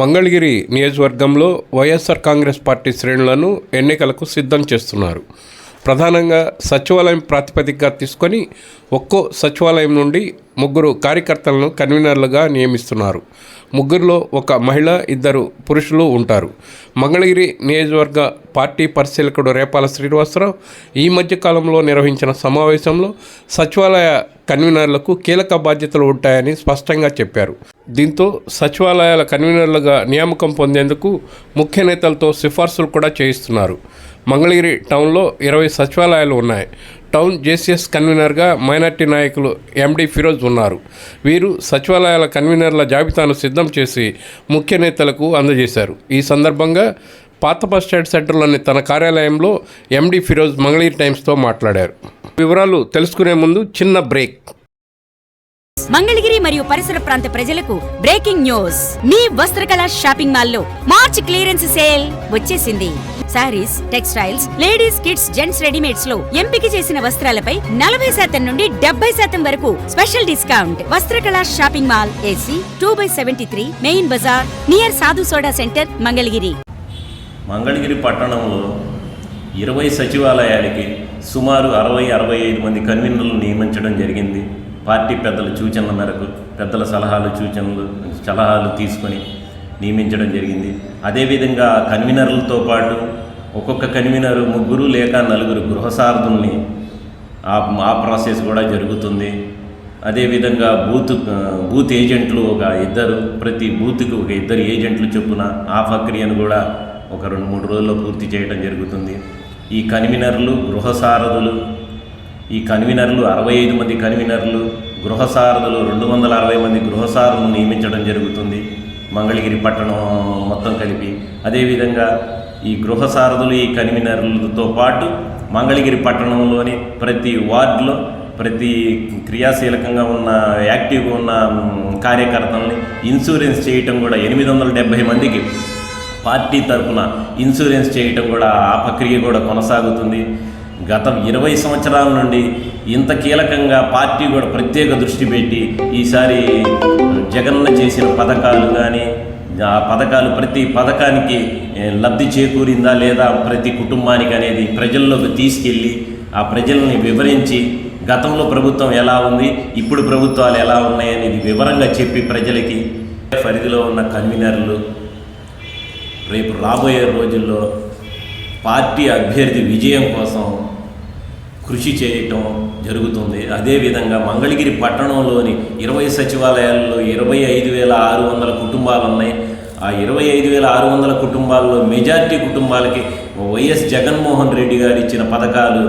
మంగళగిరి నియోజకవర్గంలో వైఎస్ఆర్ కాంగ్రెస్ పార్టీ శ్రేణులను ఎన్నికలకు సిద్ధం చేస్తున్నారు. ప్రధానంగా సచివాలయం ప్రాతిపదికగా తీసుకొని ఒక్కో సచివాలయం నుండి ముగ్గురు కార్యకర్తలను కన్వీనర్లుగా నియమిస్తున్నారు. ముగ్గురులో ఒక మహిళ ఇద్దరు పురుషులు ఉంటారు. మంగళగిరి నియోజకవర్గ పార్టీ పరిశీలకుడు రేపాల శ్రీనివాసరావు ఈ మధ్యకాలంలో నిర్వహించిన సమావేశంలో సచివాలయ కన్వీనర్లకు కీలక బాధ్యతలు ఉంటాయని స్పష్టంగా చెప్పారు. దీంతో సచివాలయాల కన్వీనర్లుగా నియామకం పొందేందుకు ముఖ్య నేతలతో సిఫార్సులు కూడా చేయిస్తున్నారు. మంగళగిరి టౌన్లో ఇరవై సచివాలయాలు ఉన్నాయి. టౌన్ జేసీఎస్ కన్వీనర్గా మైనార్టీ నాయకులు ఎండి ఫిరోజ్ ఉన్నారు. వీరు సచివాలయాల కన్వీనర్ల జాబితాను సిద్ధం చేసి ముఖ్య నేతలకు అందజేశారు. ఈ సందర్భంగా పాత బస్ స్టాండ్ సెంటర్లోని తన కార్యాలయంలో ఎండి ఫిరోజ్ మంగళీర్ టైమ్స్తో మాట్లాడారు. వివరాలు తెలుసుకునే ముందు చిన్న బ్రేక్. మంగళగిరి మరియు పరిసర ప్రాంత ప్రజలకు బ్రేకింగ్ న్యూస్. మీ వస్త్రకళ షాపింగ్ మాల్లో మార్చ్ క్లియరెన్స్ సేల్ వచ్చేసింది. Sarees textiles ladies kids gents రెడీమేడ్స్లో ఎంపిక చేసిన వస్త్రాలపై నలభై శాతం నుండి డెబ్బై శాతం వరకు special discount. Vastrakala shopping mall AC two by seventy three main bazaar near Sadhu soda centre Mangalagiri. Mangalagiri పట్టణంలో ఇరవై సచివాలయాలకి సుమారు అరవై అరవై ఐదు మంది కన్వీనర్లు నియమించడం జరిగింది. పార్టీ పెద్దల సూచనల మేరకు పెద్దల సలహాలు సూచనలు సలహాలు తీసుకొని నియమించడం జరిగింది. అదేవిధంగా కన్వీనర్లతో పాటు ఒక్కొక్క కన్వీనర్ ముగ్గురు లేక నలుగురు గృహసారథుల్ని ఆ ఆ ప్రాసెస్ కూడా జరుగుతుంది. అదేవిధంగా బూత్ బూత్ ఏజెంట్లు ఒక ఇద్దరు ప్రతి బూత్కి ఒక ఇద్దరు ఏజెంట్లు చొప్పున ఆ ప్రక్రియను కూడా ఒక రెండు మూడు రోజుల్లో పూర్తి చేయడం జరుగుతుంది. ఈ కన్వీనర్లు గృహసారథులు ఈ కన్వీనర్లు అరవై ఐదు మంది కన్వీనర్లు గృహసారథులు రెండు వందల అరవై మంది గృహసారథులను నియమించడం జరుగుతుంది. మంగళగిరి పట్టణం మొత్తం కలిపి. అదేవిధంగా ఈ గృహసారథులు ఈ కన్వీనర్లతో పాటు మంగళగిరి పట్టణంలోని ప్రతి వార్డులో ప్రతి క్రియాశీలకంగా ఉన్న యాక్టివ్గా ఉన్న కార్యకర్తలని ఇన్సూరెన్స్ చేయటం కూడా ఎనిమిది వందల డెబ్భై మందికి. పార్టీ తరఫున ఇన్సూరెన్స్ చేయటం కూడా ఆ ప్రక్రియ కూడా కొనసాగుతుంది. గత ఇరవై సంవత్సరాల నుండి ఇంత కీలకంగా పార్టీ కూడా ప్రత్యేక దృష్టి పెట్టి ఈసారి జగన్న చేసిన పథకాలు కానీ ఆ పథకాలు ప్రతి పథకానికి లబ్ధి చేకూరిందా లేదా ప్రతి కుటుంబానికి అనేది ప్రజల్లోకి తీసుకెళ్ళి ఆ ప్రజల్ని వివరించి గతంలో ప్రభుత్వం ఎలా ఉంది ఇప్పుడు ప్రభుత్వాలు ఎలా ఉన్నాయనేది వివరంగా చెప్పి ప్రజలకి పరిధిలో ఉన్న కన్వీనర్లు రేపు రాబోయే రోజుల్లో పార్టీ అభ్యర్థి విజయం కోసం కృషి చేయటం జరుగుతుంది. అదేవిధంగా మంగళగిరి పట్టణంలోని ఇరవై సచివాలయాల్లో ఇరవై ఐదు వేల ఆరు వందల కుటుంబాలు ఉన్నాయి. ఆ ఇరవై ఐదు వేల ఆరు వందల కుటుంబాల్లో మెజార్టీ కుటుంబాలకి వైఎస్ జగన్మోహన్ రెడ్డి గారు ఇచ్చిన పథకాలు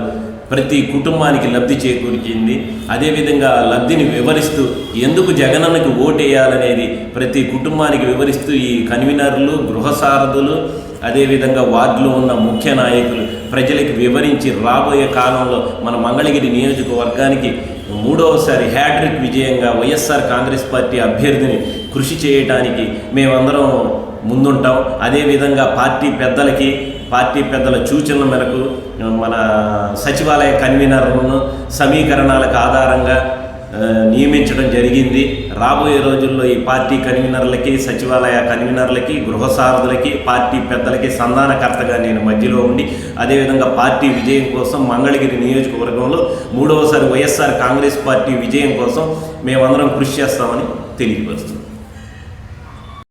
ప్రతి కుటుంబానికి లబ్ధి చేకూర్చింది. అదేవిధంగా లబ్ధిని వివరిస్తూ ఎందుకు జగనన్నకి ఓటేయాలనేది ప్రతి కుటుంబానికి వివరిస్తూ ఈ కన్వీనర్లు గృహసారథులు అదేవిధంగా వార్డులో ఉన్న ముఖ్య నాయకులు ప్రజలకు వివరించి రాబోయే కాలంలో మన మంగళగిరి నియోజకవర్గానికి మూడవసారి హ్యాట్రిక్ విజయంగా వైఎస్ఆర్ కాంగ్రెస్ పార్టీ అభ్యర్థిని కృషి చేయడానికి మేమందరం ముందుంటాం. అదేవిధంగా పార్టీ పెద్దలకి పార్టీ పెద్దల సూచనల మేరకు మన సచివాలయ కన్వీనర్లను సమీకరణాలకు ఆధారంగా నియమించడం జరిగింది. రాబోయే రోజుల్లో ఈ పార్టీ కన్వీనర్లకి సచివాలయ కన్వీనర్లకి గృహసారథులకి పార్టీ పెద్దలకి సంధానకర్తగా నేను మధ్యలో ఉండి అదేవిధంగా పార్టీ విజయం కోసం మంగళగిరి నియోజకవర్గంలో మూడవసారి వైఎస్ఆర్ కాంగ్రెస్ పార్టీ విజయం కోసం మేమందరం కృషి చేస్తామని తెలియపరుస్తుంది